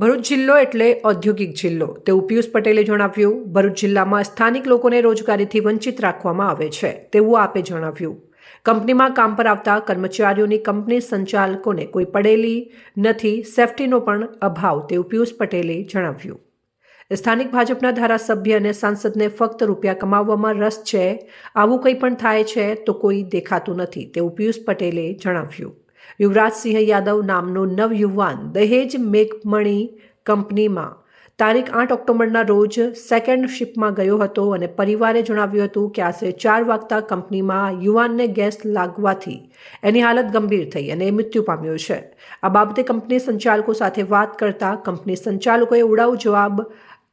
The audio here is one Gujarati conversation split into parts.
ભરૂચ જિલ્લો એટલે ઔદ્યોગિક જિલ્લો. તેવું પિયુષ પટેલે જણાવ્યું, ભરૂચ જિલ્લામાં સ્થાનિક લોકોને રોજગારીથી વંચિત રાખવામાં આવે છે. તેવું આપે જણાવ્યું. કંપનીમાં કામ પર આવતા કર્મચારીઓની કંપની સંચાલકોને કોઈ પડેલી નથી, સેફટીનો પણ અભાવ, તેવું પિયુષ પટેલે જણાવ્યું. સ્થાનિક ભાજપના ધારાસભ્ય અને સાંસદને ફક્ત રૂપિયા કમાવવામાં રસ છે, આવું કંઈ પણ થાય છે તો કોઈ દેખાતું નથી, તેવું પિયુષ પટેલે જણાવ્યું. યુવરાજસિંહ યાદવ નામનો નવયુવાન દહેજ મેઘમણી કંપનીમાં તારીખ આઠ ઓક્ટોબરના રોજ સેકન્ડ શિપમાં ગયો હતો અને પરિવારે જણાવ્યું હતું કે આશરે ચાર વાગતા કંપનીમાં યુવાનને ગેસ લાગવાથી એની હાલત ગંભીર થઈ અને મૃત્યુ પામ્યો છે. આ બાબતે કંપની સંચાલકો સાથે વાત કરતા કંપની સંચાલકોએ ઉડાવ જવાબ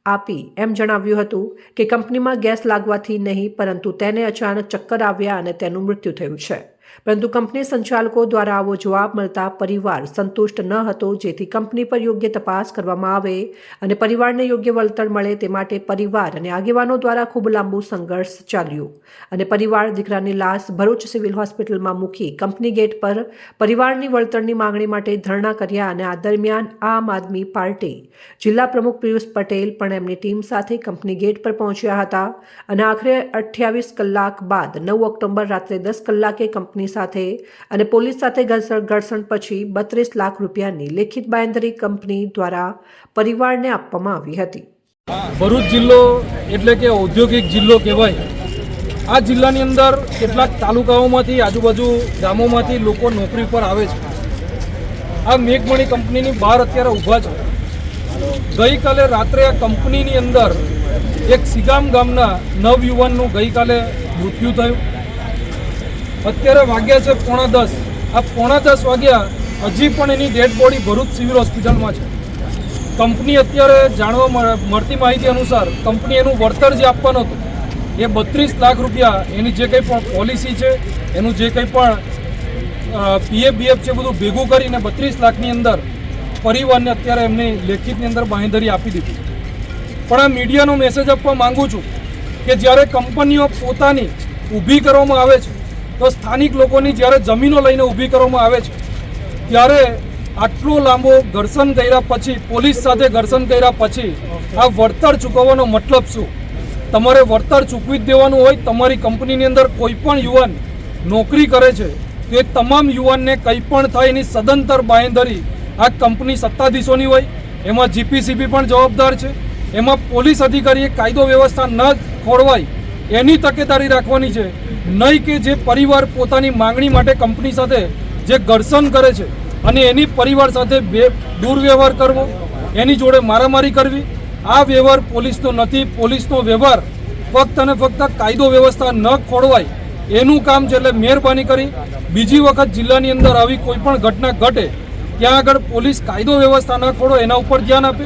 આપી એમ જણાવ્યું હતું કે કંપનીમાં ગેસ લાગવાથી નહીં, પરંતુ તેને અચાનક ચક્કર આવ્યા અને તેનું મૃત્યુ થયું છે. પરંતુ કંપની સંચાલકો દ્વારા આવો જવાબ મળતા પરિવાર સંતુષ્ટ ન હતો, જેથી કંપની પર યોગ્ય તપાસ કરવામાં આવે અને પરિવારને યોગ્ય વળતર મળે તે માટે પરિવાર અને આગેવાનો દ્વારા ખૂબ લાંબુ સંઘર્ષ ચાલ્યું અને પરિવાર દીકરાની લાશ ભરૂચ સિવિલ હોસ્પિટલમાં મૂકી કંપની ગેટ પર પરિવારની વળતરની માંગણી માટે ધરણા કર્યા અને આ દરમિયાન આમ આદમી પાર્ટી જિલ્લા પ્રમુખ પિયુષ પટેલ પણ એમની ટીમ સાથે કંપની ગેટ પર પહોંચ્યા હતા અને આખરે અઠ્યાવીસ કલાક બાદ નવ ઓક્ટોબર રાત્રે દસ કલાકે કંપની સાથે અને પોલીસ સાથે ઘર્ષણ પછી બત્રીસ લાખ રૂપિયાની લેખિત બાંયધરી કંપની દ્વારા પરિવારને આપવામાં આવી હતી. ભરૂચ જિલ્લો એટલે કે ઔદ્યોગિક જિલ્લો કહેવાય. આ જિલ્લાની અંદર કેટલાક તાલુકાઓમાંથી આજુબાજુ ગામોમાંથી લોકો નોકરી પર આવે છે. આ મેઘમણી કંપનીની બહાર અત્યારે ઊભા છે. ગઈકાલે રાત્રે આ કંપનીની અંદર એક સિગામ ગામના નવયુવાનનું ગઈકાલે મૃત્યુ થયું. અત્યારે વાગ્યા છે પોણા દસ. આ પોણા દસ વાગ્યા હજી પણ એની ડેડ બોડી ભરૂચ સિવિલ હોસ્પિટલમાં છે. કંપની અત્યારે જાણવા મળ- મળતી માહિતી અનુસાર કંપની એનું વળતર જે આપવાનું હતું, એ બત્રીસ લાખ રૂપિયા એની જે કંઈ પણ પોલિસી છે, એનું જે કંઈ પણ પીએફ બીએફ છે બધું ભેગું કરીને બત્રીસ લાખની અંદર પરિવારને અત્યારે એમની લેખિતની અંદર બાંહેધરી આપી દીધી. પણ આ મીડિયાનો મેસેજ આપવા માંગુ છું કે જ્યારે કંપનીઓ પોતાની ઊભી કરવામાં આવે છે તો સ્થાનિક લોકોની જ્યારે જમીનો લઈને ઊભી કરવામાં આવે છે, ત્યારે આટલો લાંબો ઘર્ષણ કર્યા પછી, પોલીસ સાથે ઘર્ષણ કર્યા પછી, આ વળતર ચૂકવવાનો મતલબ શું? તમારે વળતર ચૂકવી જ દેવાનું હોય, તમારી કંપનીની અંદર કોઈ પણ યુવાન નોકરી કરે છે, તો એ તમામ યુવાનને કંઈ પણ થાય એની સદંતર બાંયધરી આ કંપની સત્તાધીશોની હોય. એમાં જીપીસીબી પણ જવાબદાર છે. એમાં પોલીસ અધિકારીએ કાયદો વ્યવસ્થા ન ખોરવાય એની તકેદારી રાખવાની છે. નહીં કે જે પરિવાર પોતાની માંગણી માટે કંપની સાથે જે ઘર્ષણ કરે છે અને એની પરિવાર સાથે બે દુર્વ્યવહાર કરવો, એની જોડે મારામારી કરવી, આ વ્યવહાર પોલીસનો નથી. પોલીસનો વ્યવહાર ફક્ત અને ફક્ત કાયદો વ્યવસ્થા ન ખોળવાય એનું કામ છે એટલે મહેરબાની કરી બીજી વખત જિલ્લાની અંદર આવી કોઈ પણ ઘટના ઘટે ત્યાં આગળ પોલીસ કાયદો વ્યવસ્થા ન ખોડો એના ઉપર ધ્યાન આપે.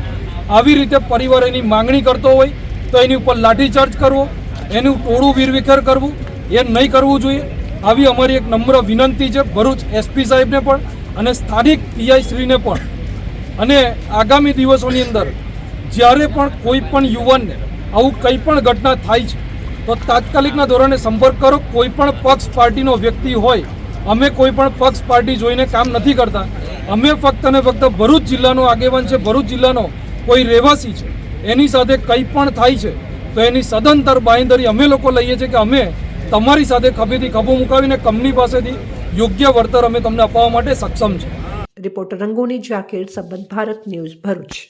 આવી રીતે પરિવાર એની માંગણી કરતો હોય તો એની ઉપર લાઠીચાર્જ કરવો, એનું ટોળું વીરવિખેર કરવું એ નહીં કરવું જોઈએ. આવી અમારી એક નમ્ર વિનંતી છે ભરૂચ એસપી સાહેબને પણ અને સ્થાનિક પીઆઈશ્રીને પણ. અને આગામી દિવસોની અંદર જ્યારે પણ કોઈ પણ યુવાનને આવું કંઈ પણ ઘટના થાય છે, તો તાત્કાલિકના ધોરણે સંપર્ક કરો. કોઈ પણ પક્ષ પાર્ટીનો વ્યક્તિ હોય, અમે કોઈ પણ પક્ષ પાર્ટી જોઈને કામ નથી કરતા. અમે ફક્ત અને ફક્ત ભરૂચ જિલ્લાનો આગેવાન છે. ભરૂચ જિલ્લાનો કોઈ રહેવાસી છે, એની સાથે કંઈ પણ થાય છે, તો એની સદંતર બાંયધરી અમે લોકો લઈએ છીએ કે અમે તમારી સાથે ખભેથી ખભો મુકાવીને કંપની પાસેથી યોગ્ય વળતર અમે તમને અપાવવા માટે સક્ષમ છે રિપોર્ટર રંગોની જાકેટ સંબંધ ભારત ન્યૂઝ ભરૂચ.